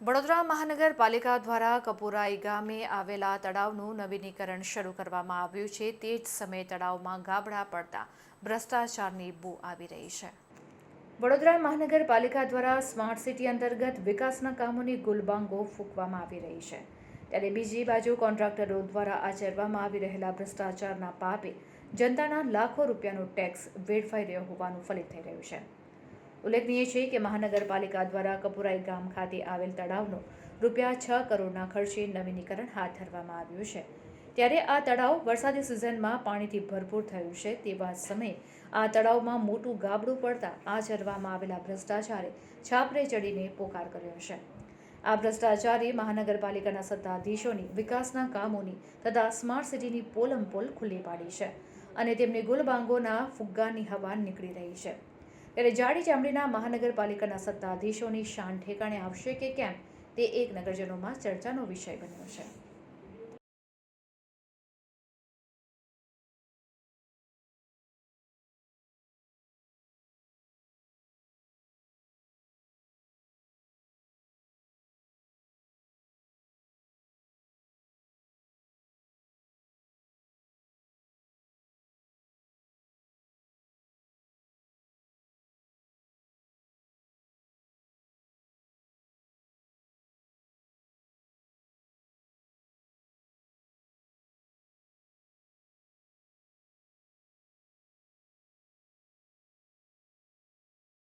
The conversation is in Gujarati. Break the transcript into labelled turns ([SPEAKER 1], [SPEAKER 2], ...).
[SPEAKER 1] વડોદરા મહાનગરપાલિકા દ્વારા કપુરાઈ ગામે આવેલા તળાવનું નવીનીકરણ શરૂ કરવામાં આવ્યું છે. તે જ સમયે તળાવમાં ગાબડા પડતા ભ્રષ્ટાચારની બૂ આવી રહી છે. વડોદરા મહાનગરપાલિકા દ્વારા સ્માર્ટ સિટી અંતર્ગત વિકાસના કામોની ગુલબાંગો ફૂંકવામાં આવી રહી છે. ત્યારે બીજી બાજુ કોન્ટ્રાક્ટરો દ્વારા આચરવામાં આવી રહેલા ભ્રષ્ટાચારના પાપે જનતાના લાખો રૂપિયાનો ટેક્સ વેડફાઈ રહ્યો હોવાનું ફલિત થઈ રહ્યું છે. ઉલ્લેખનીય છે કે મહાનગરપાલિકા દ્વારા કપુરાઈ ગામ ખાતે આવેલ તળાવનો રૂપિયા છ કરોડના ખર્ચે નવીનીકરણ હાથ ધરવામાં આવ્યું છે. ત્યારે આ તળાવ વરસાદી સિઝનમાં પાણીથી ભરપૂર થયું છે તેવા સમયે આ તળાવમાં મોટું ગાબડું પડતા આચરવામાં આવેલા ભ્રષ્ટાચારે છાપરે ચડીને પોકાર કર્યો છે. આ ભ્રષ્ટાચારે મહાનગરપાલિકાના સત્તાધીશોની વિકાસના કામોની તથા સ્માર્ટ સિટીની પોલમ પોલ ખુલ્લી પાડી છે. અને તેમની ગુલબાંગોના ફુગ્ગાની હવા નીકળી રહી છે. ત્યારે જાડી ચામડીના મહાનગરપાલિકાના સત્તાધીશોની શાન ઠેકાણે આવશે કે કેમ, તે એક નગરજનોમાં ચર્ચાનો વિષય બન્યો છે.